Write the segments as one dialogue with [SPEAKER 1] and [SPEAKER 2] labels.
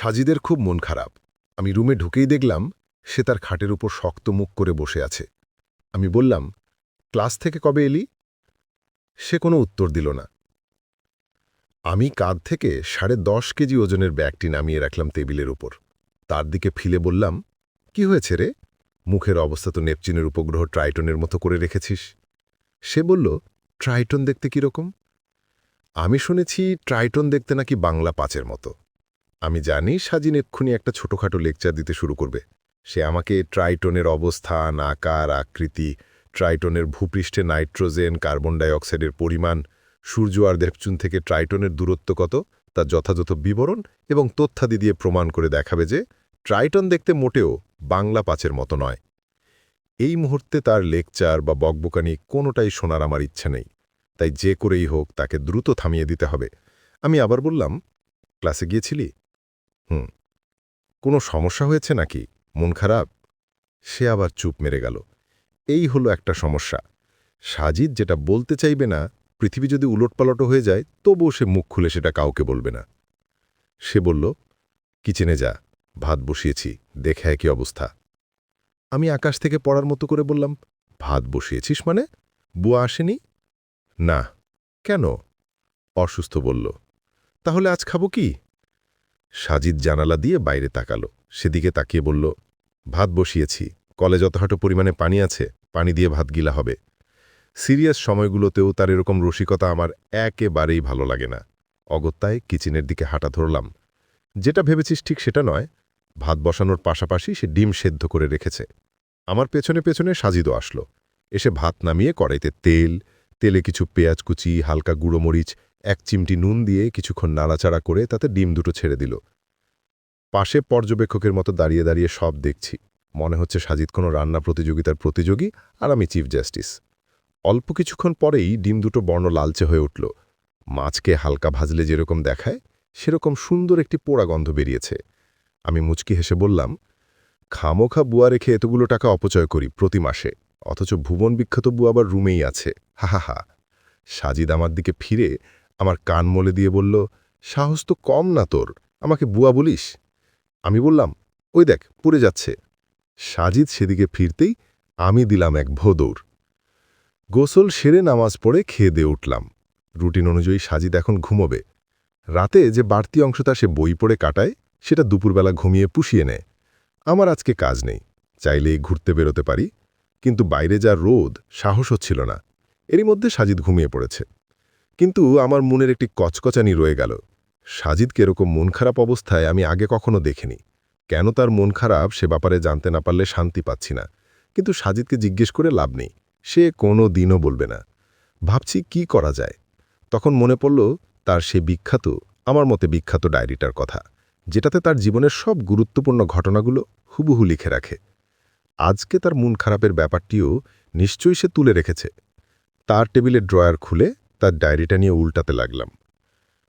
[SPEAKER 1] সাজিদের খুব মন খারাপ। আমি রুমে ঢুকেই দেখলাম সে তার খাটের উপর শক্ত মুখ করে বসে আছে। আমি বললাম, ক্লাস থেকে কবে এলি? সে কোনো উত্তর দিল না। আমি কাঁধ থেকে সাড়ে দশ কেজি ওজনের ব্যাগটি নামিয়ে রাখলাম টেবিলের উপর। তার দিকে ফিলে বললাম, কি হয়েছে রে? মুখের অবস্থা তো নেপচিনের উপগ্রহ ট্রাইটনের মতো করে রেখেছিস। সে বলল, ট্রাইটন দেখতে কীরকম আমি শুনেছি ট্রাইটন দেখতে নাকি বাংলা পাঁচের মতো। আমি জানি সাজিন এক্ষুনি একটা ছোটোখাটো লেকচার দিতে শুরু করবে। সে আমাকে ট্রাইটনের অবস্থান, আকার, আকৃতি, ট্রাইটনের ভূপৃষ্ঠে নাইট্রোজেন, কার্বন ডাইঅক্সাইডের পরিমাণ, সূর্য আর দেবচুন থেকে ট্রাইটনের দূরত্ব কত, তার যথাযথ বিবরণ এবং তথ্যাদি দিয়ে প্রমাণ করে দেখাবে যে ট্রাইটন দেখতে মোটেও বাংলা পাঁচের মতো নয়। এই মুহূর্তে তার লেকচার বা বকবকানি কোনোটাই শোনার আমার ইচ্ছে নেই। তাই যে করেই হোক তাকে দ্রুত থামিয়ে দিতে হবে। আমি আবার বললাম, ক্লাসে গিয়েছিলি? হুম। কোনো সমস্যা হয়েছে নাকি? মন খারাপ? সে আবার চুপ মেরে গেল। এই হলো একটা সমস্যা। সাজিদ যেটা বলতে চাইবে না, পৃথিবী যদি উলটপালট হয়ে যায়, তবুও সে মুখ খুলে সেটা কাউকে বলবে না। সে বলল, কিচেনে যা, ভাত বসিয়েছি, দেখে একই অবস্থা। আমি আকাশ থেকে পড়ার মতো করে বললাম, ভাত বসিয়েছিস মানে? বুয়া আসেনি? না। কেন? অসুস্থ বলল, তাহলে আজ খাব কি? সাজিদ জানালা দিয়ে বাইরে তাকালো। সেদিকে তাকিয়ে বলল, ভাত বসিয়েছি। কলে যতহাটো পরিমাণে পানি আছে, পানি দিয়ে ভাত গিলা হবে। সিরিয়াস সময়গুলোতেও তার এরকম রসিকতা আমার একেবারেই ভালো লাগে না। অগত্যায় কিচেনের দিকে হাঁটা ধরলাম। যেটা ভেবেছিস ঠিক সেটা নয়। ভাত বসানোর পাশাপাশি সে ডিম সেদ্ধ করে রেখেছে। আমার পেছনে পেছনে সাজিদও আসলো। এসে ভাত নামিয়ে কড়াইতে তেল তেলে কিছু পেঁয়াজ কুচি, হালকা গুঁড়োমরিচ এক চিমটি নুন দিয়ে কিছুক্ষণ নাড়াচাড়া করে তাতে ডিম দুটো ছেড়ে দিল। পাশে পর্যবেক্ষকের মতো দাঁড়িয়ে দাঁড়িয়ে সব দেখছি। মনে হচ্ছে সাজিদ কোনো রান্না প্রতিযোগিতার প্রতিযোগী আর আমি চিফ জাস্টিস। অল্প কিছুক্ষণ পরেই ডিম দুটো বর্ণ লালচে হয়ে উঠল। মাছকে হালকা ভাজলে যেরকম দেখায়, সেরকম সুন্দর একটি পোড়া গন্ধ বেরিয়েছে। আমি মুচকি হেসে বললাম, খামোখা বুয়া রেখে এতগুলো টাকা অপচয় করি প্রতি মাসে। অথচ ভুবন বিখ্যাত বু আবার রুমেই আছে। হা হা হা। সাজিদ আমার দিকে ফিরে, আমার কান মলে দিয়ে বলল, সাহস তো কম না তোর, আমাকে বুয়া বলিস? আমি বললাম, ওই দেখ, পুড়ে যাচ্ছে। সাজিদ সেদিকে ফিরতেই আমি দিলাম এক ভোদৌড়। গোসল সেরে নামাজ পড়ে খেয়ে দিয়ে উঠলাম। রুটিন অনুযায়ী সাজিদ এখন ঘুমোবে। রাতে যে বাড়তি অংশটা সে বই পড়ে কাটায়, সেটা দুপুরবেলা ঘুমিয়ে পুষিয়ে নেয়। আমার আজকে কাজ নেই, চাইলেই ঘুরতে বেরোতে পারি। কিন্তু বাইরে যা রোদ সাহস হচ্ছিল না। এরই মধ্যে সাজিদ ঘুমিয়ে পড়েছে। কিন্তু আমার মনের একটি কচকচানি রয়ে গেল। সাজিদকে এরকম মন খারাপ অবস্থায় আমি আগে কখনো দেখিনি। কেন তার মন খারাপ সে ব্যাপারে জানতে না পারলে শান্তি পাচ্ছি না। কিন্তু সাজিদকে জিজ্ঞেস করে লাভ নেই। সে কোনো দিনও বলবে না। ভাবছি কি করা যায়? তখন মনে পড়ল, তার সে বিখ্যাত, আমার মতে বিখ্যাত ডায়েরিটার কথা, যেটাতে তার জীবনের সব গুরুত্বপূর্ণ ঘটনাগুলো হুবহু লিখে রাখে। আজকে তার মন খারাপের ব্যাপারটিও নিশ্চয়ই সে তুলে রেখেছে। তার টেবিলের ড্রয়ার খুলে তার ডায়েরিটা নিয়ে উল্টাতে লাগলাম।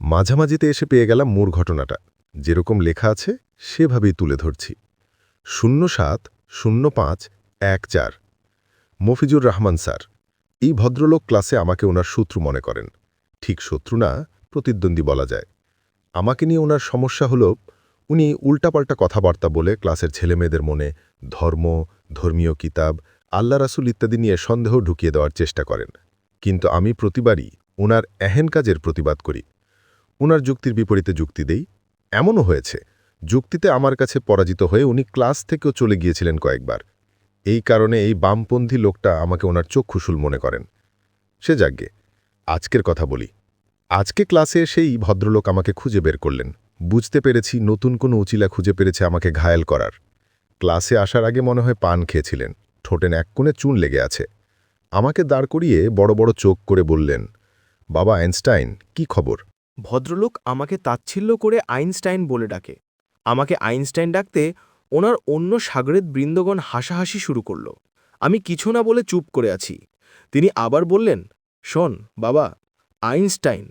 [SPEAKER 1] মাঝামাঝিতে এসে পেয়ে গেলাম মোর ঘটনাটা। যেরকম লেখা আছে, সেভাবেই তুলে ধরছি। শূন্য সাত শূন্য পাঁচ এক চার। মফিজুর রহমান স্যার, এই ভদ্রলোক ক্লাসে আমাকে ওনার শত্রু মনে করেন। ঠিক শত্রু না, প্রতিদ্বন্দ্বী বলা যায়। আমাকে নিয়ে ওনার সমস্যা হল উনি উল্টাপাল্টা কথাবার্তা বলে ক্লাসের ছেলেমেয়েদের মনে ধর্ম, ধর্মীয় কিতাব, আল্লাহ রাসুল ইত্যাদি নিয়ে সন্দেহ ঢুকিয়ে দেওয়ার চেষ্টা করেন। কিন্তু আমি প্রতিবারই ওনার এহেন কাজের প্রতিবাদ করি। ওনার যুক্তির বিপরীতে যুক্তি দেই। এমনও হয়েছে, যুক্তিতে আমার কাছে পরাজিত হয়ে উনি ক্লাস থেকেও চলে গিয়েছিলেন কয়েকবার। এই কারণে এই বামপন্থী লোকটা আমাকে ওনার চক্ষুশুল মনে করেন। সে যাগ্যে আজকের কথা বলি। আজকে ক্লাসে সেই ভদ্রলোক আমাকে খুঁজে বের করলেন। বুঝতে পেরেছি নতুন কোনো উচিলা খুঁজে পেরেছে আমাকে ঘায়েল করার। ক্লাসে আসার আগে মনে হয় পান খেয়েছিলেন। ঠোঁটেন এক কোণে চুন লেগে আছে। আমাকে দাঁড় করিয়ে বড় বড় চোখ করে বললেন, বাবা আইনস্টাইন, কি খবর?
[SPEAKER 2] ভদ্রলোক আমাকে তাচ্ছিল্য করে আইনস্টাইন বলে ডাকে। আমাকে আইনস্টাইন ডাকতে ওনার অন্য সাগরেদ বৃন্দগণ হাসাহাসি শুরু করল। আমি কিছু না বলে চুপ করে আছি। তিনি আবার বললেন, শোন বাবা, আইনস্টাইন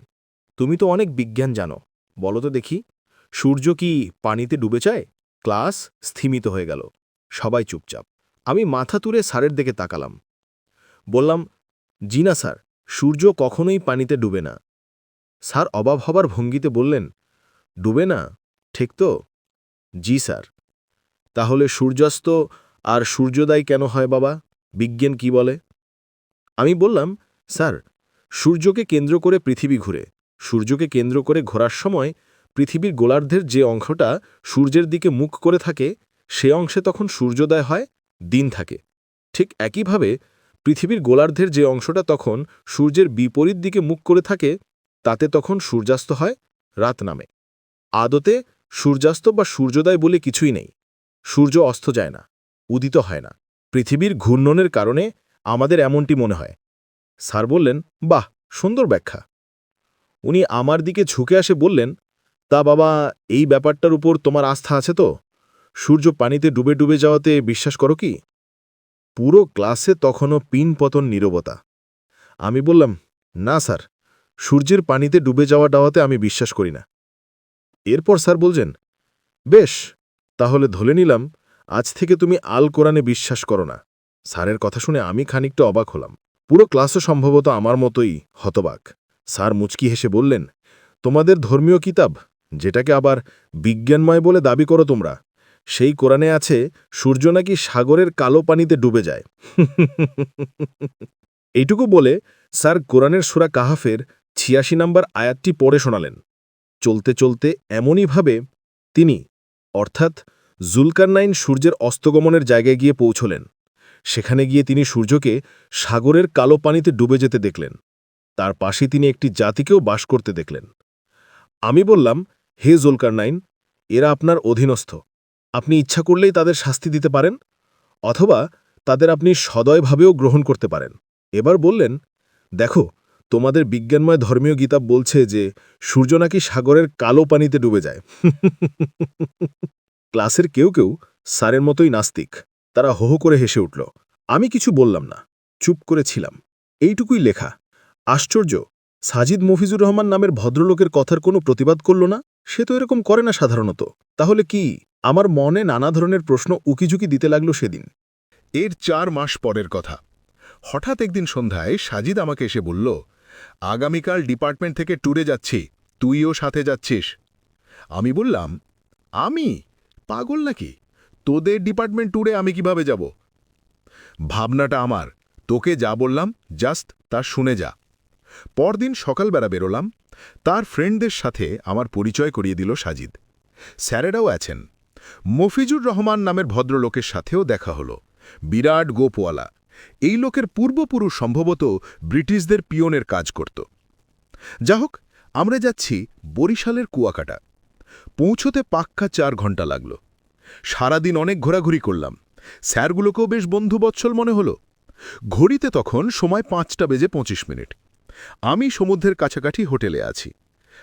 [SPEAKER 2] তুমি তো অনেক বিজ্ঞান জানো। বলো তো দেখি, সূর্য কি পানিতে ডুবে যায়? ক্লাস স্থিমিত হয়ে গেল। সবাই চুপচাপ। আমি মাথা তুলে স্যারের দিকে তাকালাম। বললাম, জি না স্যার, সূর্য কখনোই পানিতে ডুবে না। স্যার অবাব হবার ভঙ্গিতে বললেন, ডুবে না? ঠিক তো? জি স্যার। তাহলে সূর্যাস্ত আর সূর্যোদয় কেন হয় বাবা? বিজ্ঞান কি বলে? আমি বললাম, স্যার, সূর্যকে কেন্দ্র করে পৃথিবী ঘুরে। সূর্যকে কেন্দ্র করে ঘোরার সময় পৃথিবীর গোলার্ধের যে অংশটা সূর্যের দিকে মুখ করে থাকে, সে অংশে তখন সূর্যোদয় হয়, দিন থাকে। ঠিক একইভাবে পৃথিবীর গোলার্ধের যে অংশটা তখন সূর্যের বিপরীত দিকে মুখ করে থাকে, তাতে তখন সূর্যাস্ত হয়, রাত নামে। আদতে সূর্যাস্ত বা সূর্যোদয় বলে কিছুই নেই। সূর্য অস্ত যায় না, উদিত হয় না। পৃথিবীর ঘূর্ণনের কারণে আমাদের এমনটি মনে হয়। স্যার বললেন, বাহ, সুন্দর ব্যাখ্যা। উনি আমার দিকে ঝুঁকে আসে বললেন, তা বাবা, এই ব্যাপারটার উপর তোমার আস্থা আছে তো? সূর্য পানিতে ডুবে ডুবে যাওয়াতে বিশ্বাস করো কি? পুরো ক্লাসে তখনও পিন পতন নীরবতা। আমি বললাম, না স্যার, সূর্যের পানিতে ডুবে যাওয়া ডাওয়াতে আমি বিশ্বাস করি না। এরপর স্যার বলছেন, বেশ, তাহলে ধরে নিলাম, আজ থেকে তুমি আল কোরআনে বিশ্বাস করো না। স্যারের কথা শুনে আমি খানিকটা অবাক হলাম। পুরো ক্লাসও সম্ভবত আমার মতোই হতবাক। স্যার মুচকি হেসে বললেন, তোমাদের ধর্মীয় কিতাব, যেটাকে আবার বিজ্ঞানময় বলে দাবি করো তোমরা, সেই কোরআনে আছে, সূর্য নাকি সাগরের কালো পানিতে ডুবে যায়। এইটুকু বলে স্যার কোরআনের সুরা কাহাফের ছিয়াশি নম্বর আয়াতটি পড়ে শোনালেন। চলতে চলতে এমনইভাবে তিনি, অর্থাৎ জুলকারনাইন সূর্যের অস্তগমনের জায়গায় গিয়ে পৌঁছলেন। সেখানে গিয়ে তিনি সূর্যকে সাগরের কালো পানিতে ডুবে যেতে দেখলেন। তার পাশে তিনি একটি জাতিকেও বাস করতে দেখলেন। আমি বললাম, হে জুলকারনাইন, এরা আপনার অধীনস্থ। আপনি ইচ্ছা করলেই তাদের শাস্তি দিতে পারেন, অথবা তাদের আপনি সদয়ভাবেও গ্রহণ করতে পারেন। এবার বললেন, দেখো, তোমাদের বিজ্ঞানময় ধর্মীয় গীতাব বলছে যে, সূর্য নাকি সাগরের কালো পানিতে ডুবে যায়। ক্লাসের কেউ কেউ স্যারের মতোই নাস্তিক। তারা হো করে হেসে উঠল। আমি কিছু বললাম না, চুপ করে ছিলাম। এইটুকুই লেখা। আশ্চর্য, সাজিদ মফিজুর রহমান নামের ভদ্রলোকের কথার কোনো প্রতিবাদ করল না? সে তো এরকম করে না সাধারণত। তাহলে কি, আমার মনে নানা ধরনের প্রশ্ন উকিঝুঁকি দিতে লাগল সেদিন।
[SPEAKER 1] এর চার মাস পরের কথা। হঠাৎ একদিন সন্ধ্যায় সাজিদ আমাকে এসে বলল, আগামীকাল ডিপার্টমেন্ট থেকে ট্যুরে যাচ্ছি, তুইও সাথে যাচ্ছিস? আমি বললাম, আমি? পাগল নাকি? তোদের ডিপার্টমেন্ট ট্যুরে আমি কীভাবে যাব? ভাবনাটা আমার। তোকে যা বললাম, জাস্ট তা শুনে যা। পরদিন সকালবেলা বেরোলাম, তার ফ্রেন্ডদের সাথে আমার পরিচয় করিয়ে দিল সাজিদ। স্যারেরাও আছেন। মফিজুর রহমান নামের ভদ্রলোকের সাথেও দেখা হলো। বিরাট গোপওয়ালা। এই লোকের পূর্বপুরুষ সম্ভবত ব্রিটিশদের পিয়নের কাজ করত। যা হোক, আমরা যাচ্ছি বরিশালের কুয়াকাটা। পৌঁছতে পাক্কা চার ঘণ্টা লাগল। সারাদিন অনেক ঘোরাঘুরি করলাম। স্যারগুলোকেও বেশ বন্ধুবৎসল মনে হলো। ঘড়িতে তখন সময় পাঁচটা বেজে পঁচিশ মিনিট। আমি সমুদ্রের কাছাকাছি হোটেলে আছি।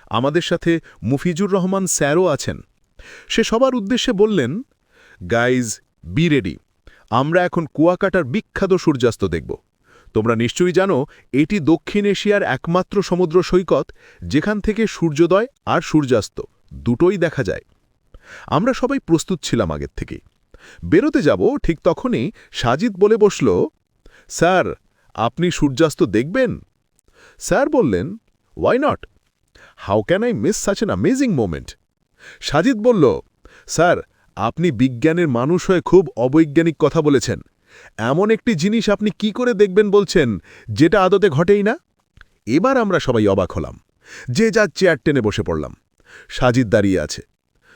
[SPEAKER 1] আমাদের সাথে মুফিজুর রহমান স্যারও আছেন। সে সবার উদ্দেশ্যে বললেন, গাইজ, বি রেডি। আমরা এখন কুয়াকাটার বিখ্যাত সূর্যাস্ত দেখব। তোমরা নিশ্চয়ই জানো, এটি দক্ষিণ এশিয়ার একমাত্র সমুদ্র সৈকত, যেখান থেকে সূর্যোদয় আর সূর্যাস্ত দুটোই দেখা যায়। আমরা সবাই প্রস্তুত ছিলাম আগের থেকে বেরোতে যাব ঠিক তখনই সাজিদ বলে বসল, স্যার, আপনি সূর্যাস্ত দেখবেন? স্যার বললেন why not how can I miss such an amazing moment Sajid বলল, স্যার, আপনি বিজ্ঞানের মানুষ হয়ে খুব অবৈজ্ঞানিক কথা বলেছেন। এমন একটি জিনিস আপনি কি করে দেখবেন বলছেন, যেটা আদতে ঘটেই না? এবার আমরা সবাই অবাক হলাম। যে যা চেয়ার টেনে বসে পড়লাম। সাজিদ দাঁড়িয়ে আছে।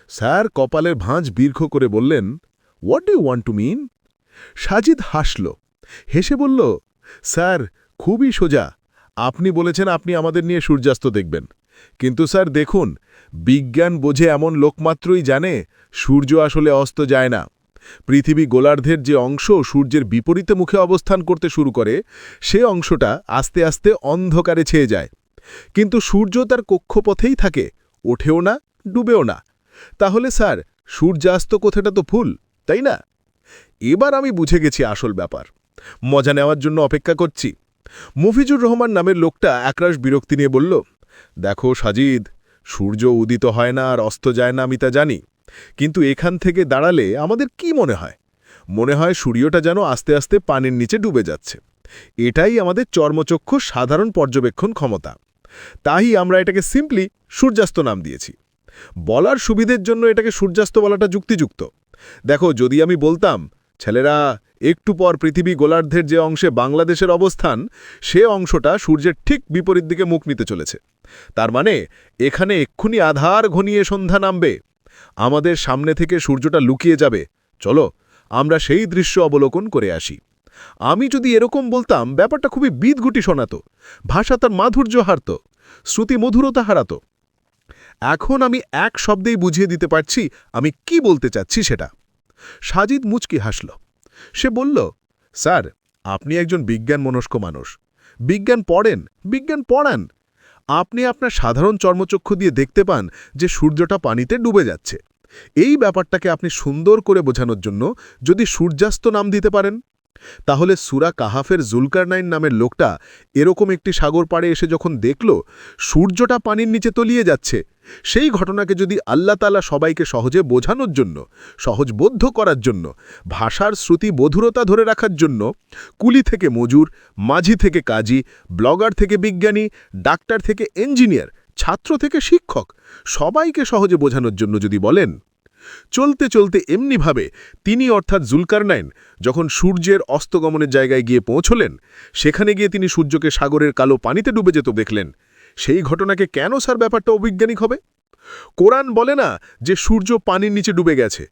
[SPEAKER 1] স্যার কপালের ভাঁজ বীর্ঘ করে বললেন what do want to mean Sajid হাসল, হেসে বলল, স্যার, খুবই সোজা। আপনি বলেছেন আপনি আমাদের নিয়ে সূর্যাস্ত দেখবেন। কিন্তু স্যার, দেখুন, বিজ্ঞান বোঝে এমন লোকমাত্রই জানে, সূর্য আসলে অস্ত যায় না। পৃথিবী গোলার্ধের যে অংশ সূর্যের বিপরীতে মুখে অবস্থান করতে শুরু করে, সে অংশটা আস্তে আস্তে অন্ধকারে ছেয়ে যায়। কিন্তু সূর্য তার কক্ষপথেই থাকে, ওঠেও না, ডুবেও না। তাহলে স্যার, সূর্যাস্ত কোথাটা তো ফুল তাই না? এবার আমি বুঝে গেছি আসল ব্যাপার। মজা নেওয়ার জন্য অপেক্ষা করছি। মফিজুর রহমান নামের লোকটা একরাশ বিরক্তি নিয়ে বলল, দেখো সাজিদ, সূর্য উদিত হয় না আর অস্ত যায় না, আমি তা জানি। কিন্তু এখান থেকে দাঁড়ালে আমাদের কি মনে হয়? মনে হয় সূর্যটা যেন আস্তে আস্তে পানির নিচে ডুবে যাচ্ছে। এটাই আমাদের চর্মচক্ষু সাধারণ পর্যবেক্ষণ ক্ষমতা। তাই আমরা এটাকে সিম্পলি সূর্যাস্ত নাম দিয়েছি। বলার সুবিধের জন্য এটাকে সূর্যাস্ত বলাটা যুক্তিযুক্ত। দেখো, যদি আমি বলতাম, ছেলেরা একটু পর পৃথিবী গোলার্ধের যে অংশে বাংলাদেশের অবস্থান, সে অংশটা সূর্যের ঠিক বিপরীত দিকে মুখ নিতে চলেছে। তার মানে এখানে এক্ষুনি আধার ঘনিয়ে সন্ধ্যা নামবে। আমাদের সামনে থেকে সূর্যটা লুকিয়ে যাবে। চলো, আমরা সেই দৃশ্য অবলোকন করে আসি। আমি যদি এরকম বলতাম, ব্যাপারটা খুবই বিদঘুটি শোনাতো। ভাষা তার মাধুর্য হারত, শ্রুতি মধুরতা হারাতো। এখন আমি এক শব্দেই বুঝিয়ে দিতে পারছি, আমি কি বলতে চাচ্ছি সেটা। সাজিদ মুচকি হাসল। সে বলল, স্যার, আপনি একজন বিজ্ঞান মনস্ক মানুষ। বিজ্ঞান পড়েন, বিজ্ঞান পড়ান। আপনি আপনার সাধারণ চর্মচক্ষু দিয়ে দেখতে পান যে সূর্যটা পানিতে ডুবে যাচ্ছে। এই ব্যাপারটাকে আপনি সুন্দর করে বোঝানোর জন্য যদি সূর্যাস্ত নাম দিতে পারেন। তাহলে সুরা কাহাফের জুলকারনাইন নামের লোকটা এরকম একটি সাগর পাড়ে এসে যখন দেখল, সূর্যটা পানির নিচে তলিয়ে যাচ্ছে, সেই ঘটনাকে যদি আল্লাহ তালা সবাইকে সহজে বোঝানোর জন্য সহজবোধ্য করার জন্য, ভাষার শ্রুতি বধুরতা ধরে রাখার জন্য, কুলি থেকে মজুর, মাঝি থেকে কাজী, ব্লগার থেকে বিজ্ঞানী, ডাক্তার থেকে ইঞ্জিনিয়ার, ছাত্র থেকে শিক্ষক, সবাইকে সহজে বোঝানোর জন্য যদি বলেন চলতে চলতে এমনিভাবে তিনি অর্থাৎ জুলকারনাইন যখন সূর্যের অস্তগমনের জায়গায় গিয়ে পৌঁছলেন, সেখানে গিয়ে তিনি সূর্যকে সাগরের কালো পানিতে ডুবে যেত দেখলেন। সেই ঘটনাকে কেন স্যার ব্যাপারটা অবৈজ্ঞানিক হবে? কোরআন বলে না যে সূর্য পানির নিচে ডুবে গেছে।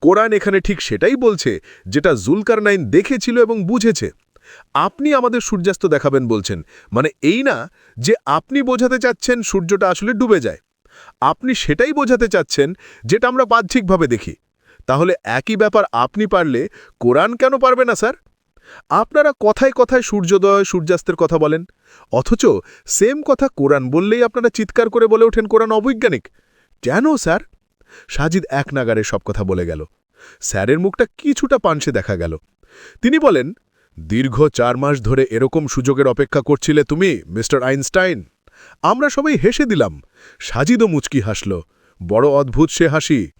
[SPEAKER 1] কোরআন এখানে ঠিক সেটাই বলছে যেটা জুলকারনাইন দেখেছিল এবং বুঝেছে। আপনি আমাদের সূর্যাস্ত দেখাবেন বলছেন। মানে এই না যে আপনি বোঝাতে চাচ্ছেন সূর্যটা আসলে ডুবে যায়। আপনি সেটাই বোঝাতে চাচ্ছেন যেটা আমরা বাহ্যিকভাবে দেখি। তাহলে একই ব্যাপার আপনি পারলে কোরআন কেন পারবে না, স্যার? আপনারা কথায় কথায় সূর্যোদয়, সূর্যাস্তের কথা বলেন। অথচ সেম কথা কোরআন বললেই আপনারা চিৎকার করে বলে ওঠেন কোরআন অবৈজ্ঞানিক। কেন, স্যার? সাজিদ এক নাগারে সব কথা বলে গেল। স্যারের মুখটা কিছুটা পানসে দেখা গেল। তিনি বলেন, দীর্ঘ চার মাস ধরে এরকম সুযোগের অপেক্ষা করছিলে তুমি, মিস্টার আইনস্টাইন? আমরা সবাই হেসে দিলাম। সাজিদও মুচকি হাসল। বড় অদ্ভুত সে হাসি।